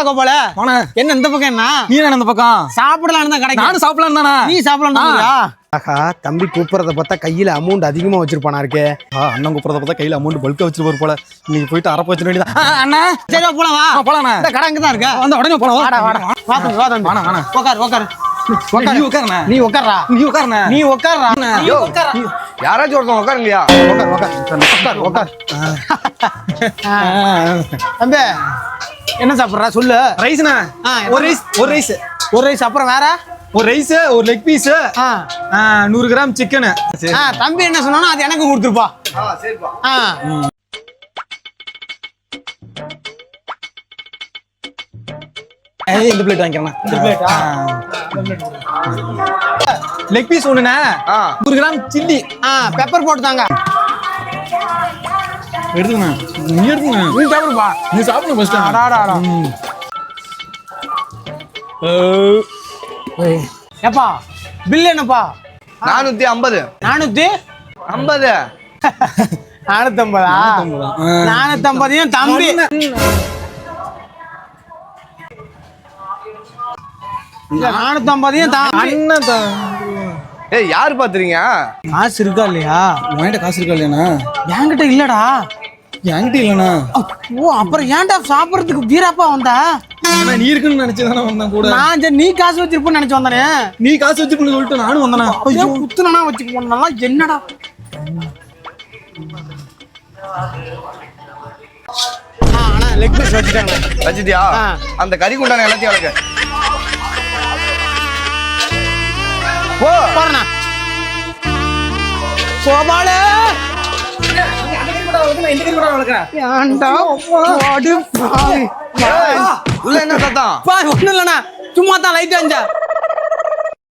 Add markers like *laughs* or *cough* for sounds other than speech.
வாடா கோபால என்ன இந்த பக்கம் என்ன? நீ என்ன இந்த பக்கம்? சாப்பிடலாம்னு தான் கிடைக்கும். நானும் சாப்பிடலாம் தானே. நீ சாப்பிடலாம் ஆஹா தம்பி கூப்பிடுறத பார்த்தா கையில அமௌண்ட் அதிகமா வச்சிருப்பானா இருக்கே. ஆ அண்ணன் கூப்பிட்றத பார்த்தா கையில் அமௌண்ட் பல்காக வச்சுட்டு போல. இன்னைக்கு போயிட்டு அரப்ப வச்சிட வேண்டியதான் அண்ணா. சரி போலாம் வா. போலாண்ணே. இந்த கடை அங்க தான் இருக்கா. அந்த உடனே போலாம் வாடா வாடா. வா தம்பி வா தம்பி. வாண்ணே, வாண்ணே. உட்கார் உட்கார் நீ உட்காருண்ணே நீ உட்கார்றா நீ உட்காருண்ணே நீ உட்கார்றா நீ உட்கார்றா யாராச்சும் ஒருத்தன் உட்காருங்கயா உட்கார் உட்கார் உட்கார் உட்கார் தம்பி. என்ன சாப்பிடுறா? சொல்லு. ரைஸ்ண்ணே ஆ, ஒரு ரைஸ் ஒரு ரைஸ் ஒரு ரைஸ் அப்புறம் வேற? ஒரு ரைஸ் ஒரு லெக் பீஸ் ஆ. நூறு கிராம் சிக்கனு தம்பி என்ன சொன்னானோ அது எனக்கு கொடுத்துருப்பா. சரிப்பா. ஆ. இந்த பிளேட் வாங்கிக்கிறேன் இந்த பிளேட் லெக் பீஸ் ஒண்ணுண்ணே? நூறு கிராம் சில்லி ஆ பெப்பர் போட்டு தாங்க எடுத்துக்கண்ணே. நீ எடுத்துக்கண்ணே. நீ சாப்பிடுப்பா. நீ சாப்பிடு ஃபர்ஸ்ட் அடாடாடா. ஏப்பா பில் என்னப்பா? நானூத்தி ஐம்பது. நானூத்தி? ஐம்பது. *laughs* நானூத்தம்பதா? நானூத்தம்பதையும் தம்பி. இல்ல, நானூத்தம்பதையும் தம்பி. அண்ணன் தான் ஏய் யாரு பாத்துறீங்க? காசு இருக்கா இல்லையா? உன்கிட்ட காசு இருக்கா இல்லையாண்ணா? என்கிட்ட இல்லடா. என்கிட்ட இல்லைண்ணா. ஓ அப்புறம் ஏன்டா சாப்பிடுறதுக்கு வீராப்பா வந்தா? அண்ணா, நீ இருக்குன்னு நினைச்சு தானே வந்தேன் கூட. நான் சரி நீ காசு வச்சிருப்பேன்னு நினைச்சு வந்தானே. நீ காசு வச்சுக்கணும்னு சொல்லிட்டு நானும் வந்தேண்ணா. ஐயோ. குத்துனா வச்சு போனா என்னடா? ஆ, அண்ணா லெக் பீஸ் வச்சுட்டாங்க. வச்சிட்டியா. அந்த கறி குண்டான எல்லாத்தையும் வளர்க்க. ஓ பாருண்ணா கோபால. உள்ள என்ன சத்தம் ஒண்ணும் இல்லண்ணா. சும்மா தான் லைட் அஞ்சா